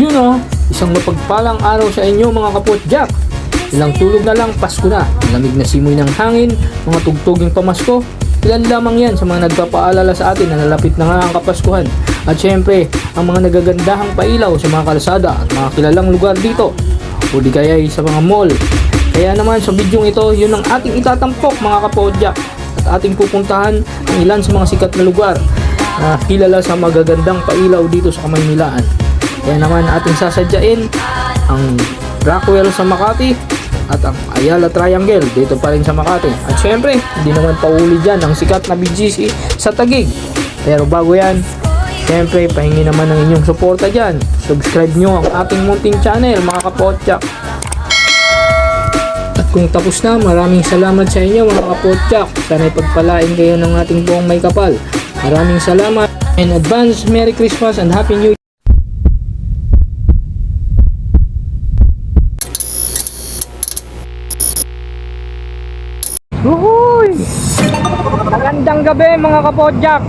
Yun o, isang mapagpalang araw sa inyo mga kapotjak. Ilang tulog na lang, Pasko na. Lamig na simoy ng hangin, mga tugtuging pamasko. Ilan lamang yan sa mga nagpapaalala sa atin na nalapit na nga ang Kapaskuhan. At syempre, ang mga nagagandahang pailaw sa mga kalsada at mga kilalang lugar dito. O di kaya ay sa mga mall. Kaya naman sa bidyong ito, yun ang ating itatampok mga kapodyak. At ating pupuntahan ang ilan sa mga sikat na lugar na kilala sa magagandang pailaw dito sa Kamaynilaan. Kaya naman ating sasadyain ang Rockwell sa Makati at ang Ayala Triangle dito pa rin sa Makati. At syempre, hindi naman pauli dyan ang sikat na BGC sa Tagig. Pero bago yan, syempre, pahingi naman ng inyong suporta dyan. Subscribe nyo ang ating munting channel mga kapotyak. At kung tapos na, maraming salamat sa inyo mga kapotyak. Sana ipagpalain kayo ng ating buong may kapal. Maraming salamat. In advance, Merry Christmas and Happy New Year. Uhuy! Magandang gabi mga kapodyak!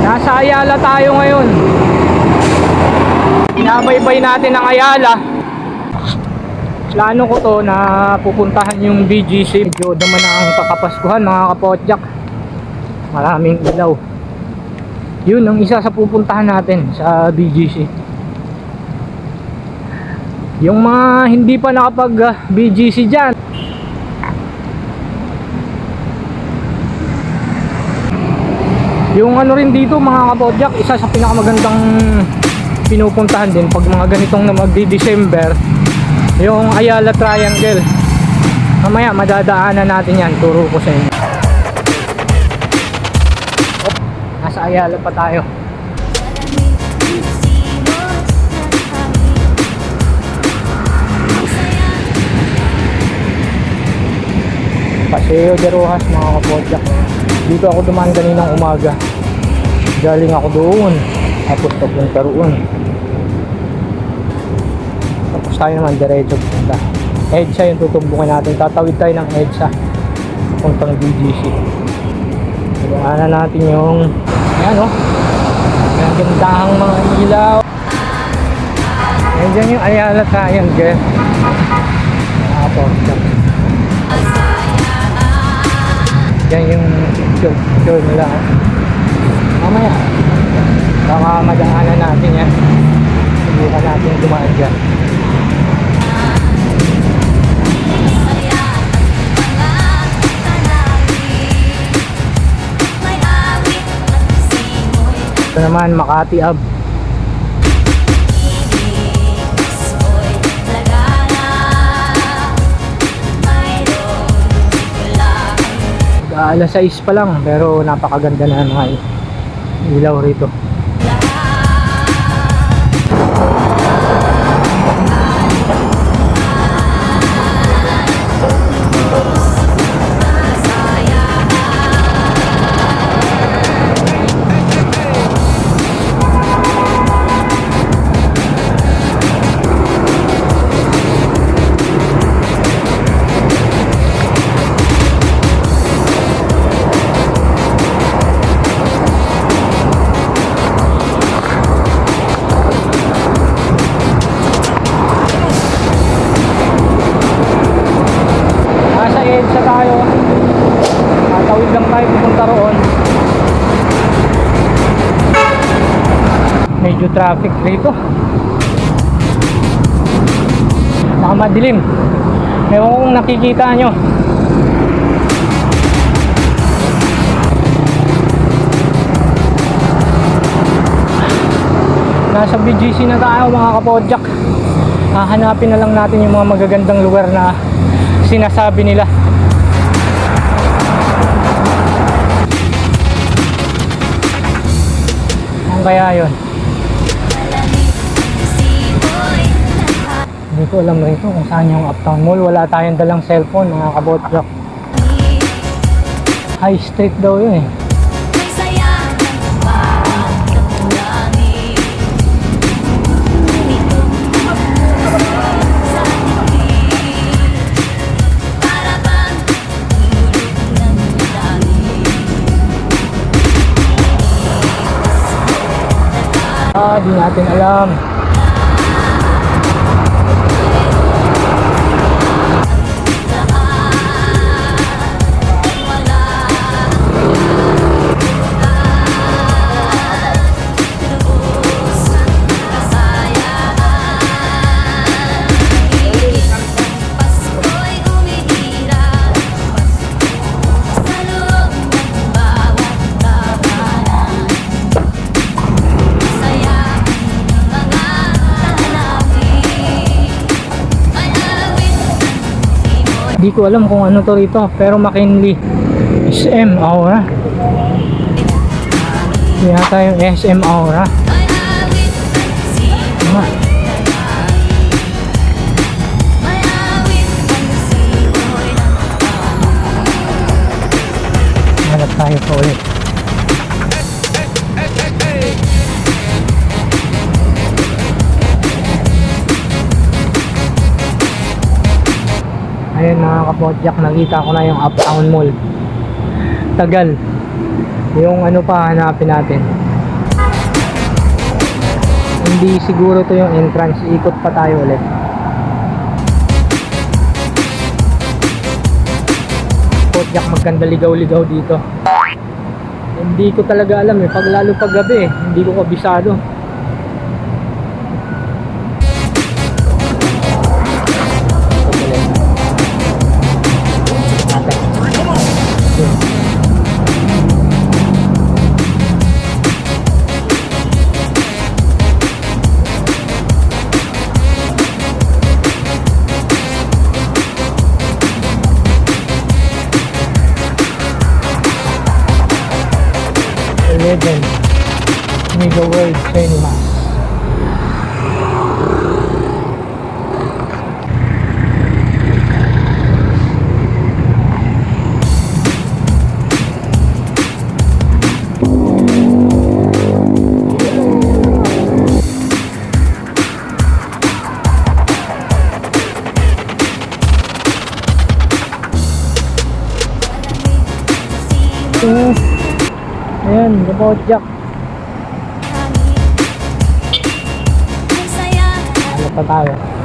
Nasa Ayala tayo ngayon. Inabaybay natin ang Ayala. Plano ko to na pupuntahan yung BGC. Medyo naman ang kakapaskuhan mga kapodyak. Maraming ilaw. Yun ang isa sa pupuntahan natin sa BGC. Yung mga hindi pa nakapag BGC dyan, Yung ano rin dito mga kabodyak, isa sa pinakamagandang pinupuntahan din pag mga ganitong na magdi-December, yung Ayala Triangle. Mamaya madadaanan natin yan, turo ko sa inyo. Nasa Ayala pa tayo. Paseo de Rojas mga kapodyak. Dito ako dumaan kaninang umaga. Galing ako doon. Tapos papunta roon. Tapos tayo naman diretso punta. EDSA yung tutumbukin natin. Tatawid tayo ng EDSA. Puntang BGC. Tulunganan natin yung ayan o. Oh, ang gandahang mga ilaw. Ayan dyan yung Ayala Triangle. Mga kapodyak. Yan yung picture, picture nila. oh. Mamaya, baka madaanan natin yan. Subukan natin dumaan dyan. Ito naman, Makati Ab. Alas 6 pa lang, pero napakaganda na ng mga ilaw rito. Traffic rito. Saka madilim. Ewan kung nakikita nyo. Nasa BGC na tayo mga kapodyak. Hahanapin na lang natin yung mga magagandang lugar na sinasabi nila. Ano kaya yun? Ko alam rito kung saan yung Uptown Mall. Wala tayong dalang cellphone mga kabotjak. High Street daw yun eh. Ah, di natin alam. Simoy Di ko alam kung ano to rito, pero McKinley SM Aura. Hindi yata yung SM Aura. Tama. Tayo pa ulit. Ayun mga kapodyak, nakita ko na yung Uptown Mall. Tagal. Yung ano pa hanapin natin. Hindi siguro to yung entrance. Ikot pa tayo ulit. Podyak magkanda ligaw-ligaw dito. Hindi ko talaga alam eh. Pag lalo pag gabi eh. Hindi ko kabisado. heaven may the world fail us. Ayan, about Jack. Ano pa tayo?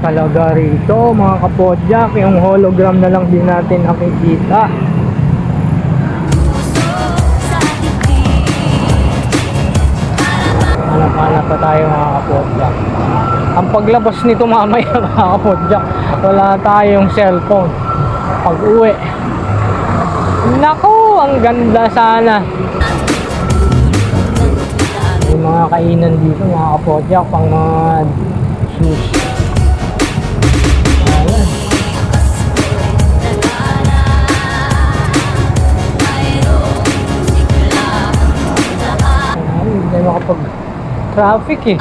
Talaga rito mga kapodyak. Yung hologram na lang din natin nakikita. Hanap-hanap pa tayo mga kapodyak. Ang paglabas nito mamaya mga kapodyak, wala tayong cellphone. Pag uwi. Naku, ang ganda sana. May mga kainan dito mga kapodyak, pang mga sushi. Makapag traffic eh.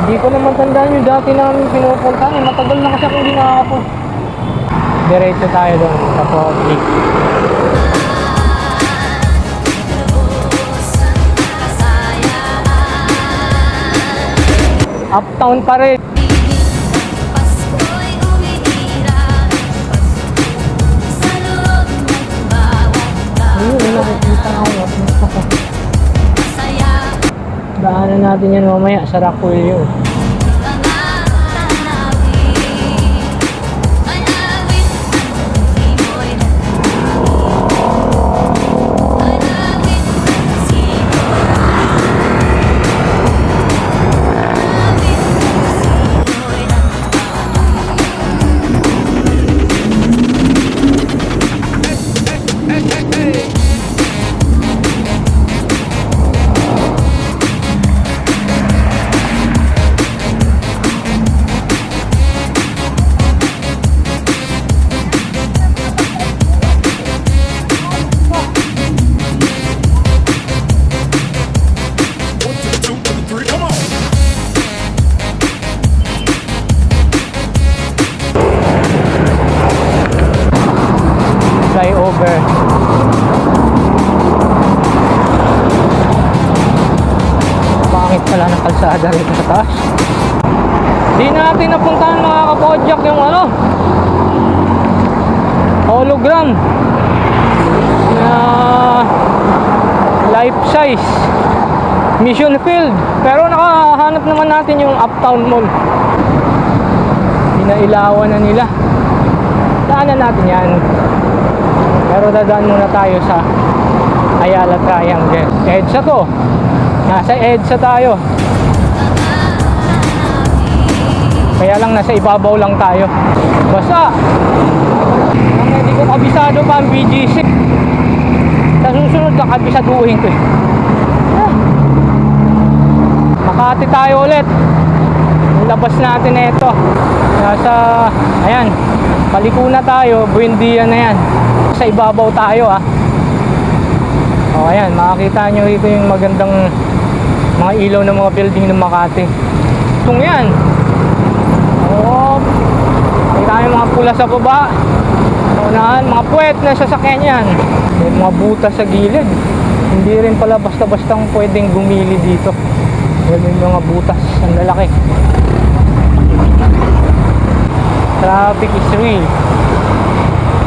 Hindi ko naman tandaan yung dati namin pinupuntahan. Eh. Matagal na kasi ako hindi nakakapun. Diretso tayo doon sa public. Uptown pa rin. Ayun, may nakikita ako. Masaya Daanan natin yan mamaya sa Rockwell yun. Rito sa taas. Di natin napuntahan mga kapodyak yung ano? Hologram. Na life size. Mission field. Pero nakahanap naman natin yung uptown mall. Pinailawan na nila. Daanan natin yan. Pero dadaan muna tayo sa Ayala Triangle. EDSA to. Nasa EDSA tayo kaya lang nasa ibabaw lang tayo. Basta. Hindi ko kabisado pa ang BGC sa susunod kakabisaduhin ko eh. Makati tayo ulit. Labas natin na ito. Nasa ayan. Paliko na tayo. Buendia na yan. Sa ibabaw tayo ah. O ayan. Makakita nyo rito yung magandang mga ilaw ng mga building ng Makati. Itong yan o kita nyo mga pula sa baba. Unahan mga puwet na sasakyan yan. May mga butas sa gilid. Hindi rin pala basta-bastang pwedeng gumili dito. May mga butas. Ang lalaki. Traffic is real.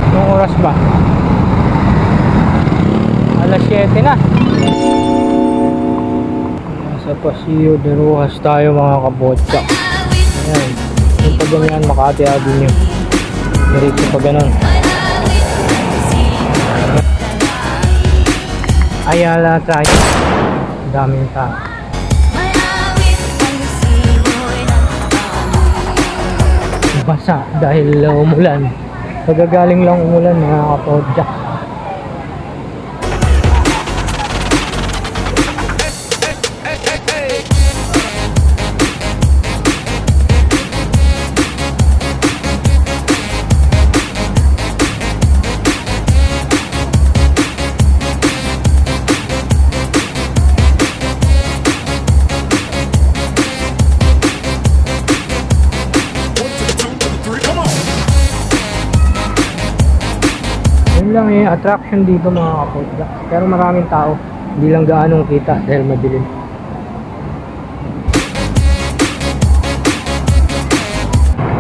Anong oras ba? alas 7 na. Nasa Paseo de Rojas tayo mga kabotsa yung pa ganyan Makati Avenue diretso pa ganon Ayala tayo daming tao basa dahil umulan. Pagagaling lang umulan mga kapodja. Eh, attraction dito mga kapodja. Pero maraming tao. Hindi lang gaanong kita dahil madilim.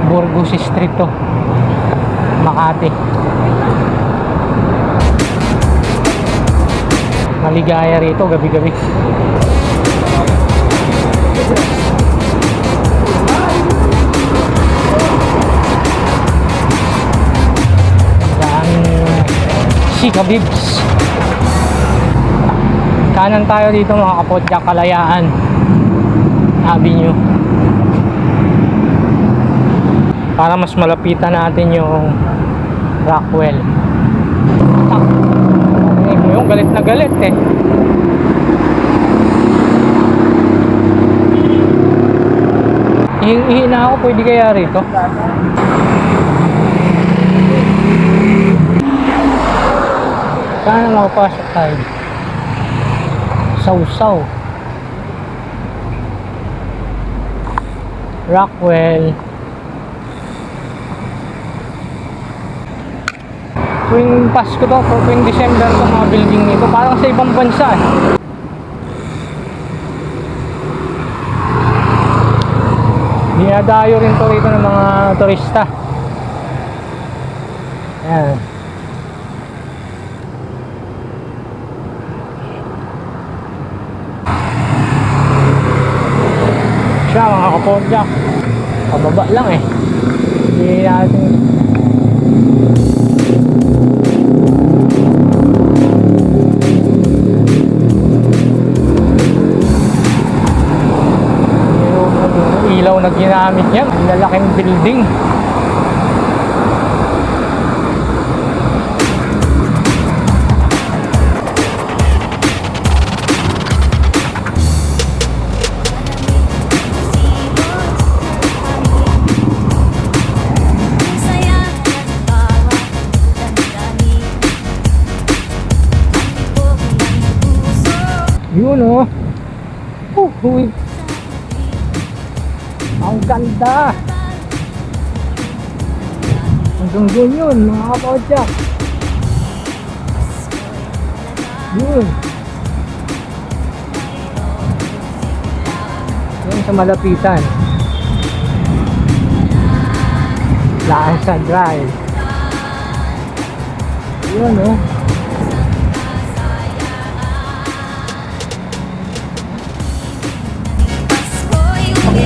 Burgos Street to. Makati. Maligaya rito gabi-gabi. Daming Chika Bibs. Kanan tayo dito mga kapodyak, Kalayaan Avenue. Para mas malapitan natin yung Rockwell. Narinig mo yung galit na galit eh. Ihing-ihi na ako, pwede kaya rito? Saan na makapasok tayo? Sausaw. Rockwell. Tuwing Pasko to, tuwing December to mga building nito, parang sa ibang bansa eh. Dinadayo rin to rito ng mga turista. Ayan. Kapodyak. Pababa lang eh. Hindi natin ilaw na ginamit yan. Ang lalaking building. Yun oh. Oh, huy. Ang ganda. Hanggang doon yun, mga kapodyak. Yun. Yun sa malapitan. Lansa Drive. Yun oh.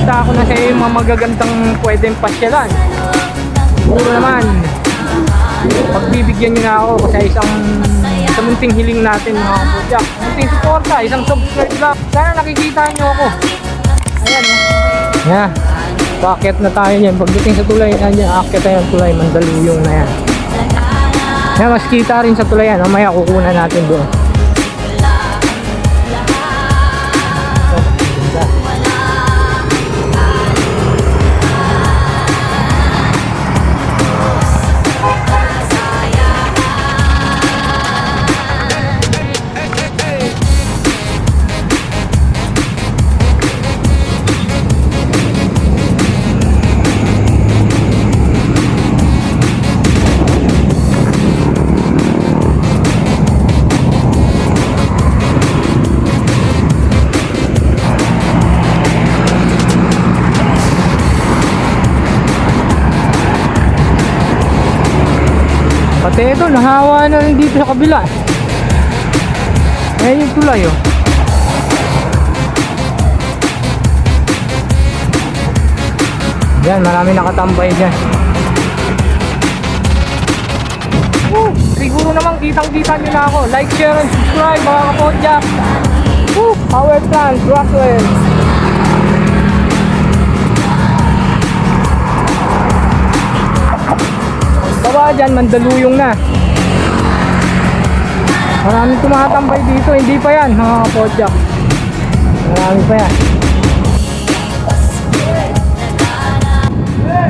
Pakita ko na sa yung mga magagandang pwedeng pasyalan. Puro naman. Pagbibigyan niyo na ako sa isang sa munting hiling natin mga kapodyak. Munting suporta, isang subscribe lang. Sana nakikita niyo ako. Ayan. Yeah. Bakit na tayo niyan? Pagdating sa tulay, ayan, akit tayo ng tulay, mandaluyong na yan. Yan, mas kita rin sa tulay yan. Mamaya kukunan natin doon. Pati ito, nahawa na rin dito sa kabila. Ayan yung tulay oh. Yan, marami nakatambay dyan. Woo! Siguro naman kitang-kita nyo na ako. Like, share, and subscribe mga kapodyak. Woo! Power plant, Rockwell. Baba dyan, mandaluyong na. Maraming tumatambay dito, hindi pa yan mga kapodyak. Marami pa yan.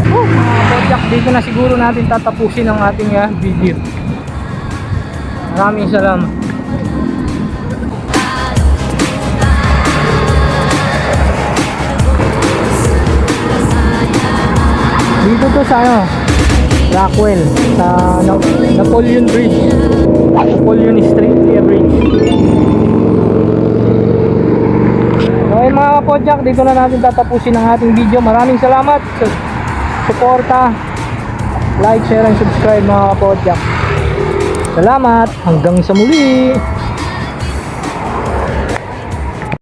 Woo, mga kapodyak, dito na siguro natin tatapusin ang ating ah, video. Maraming salamat. Dito to sa ano, Rockwell, sa Na- Napoleon Bridge. Napoleon Street Bridge. Okay mga kapodyak, dito na natin tatapusin ang ating video. Maraming salamat sa suporta. Like, share, and subscribe mga kapodyak. Salamat. Hanggang sa muli.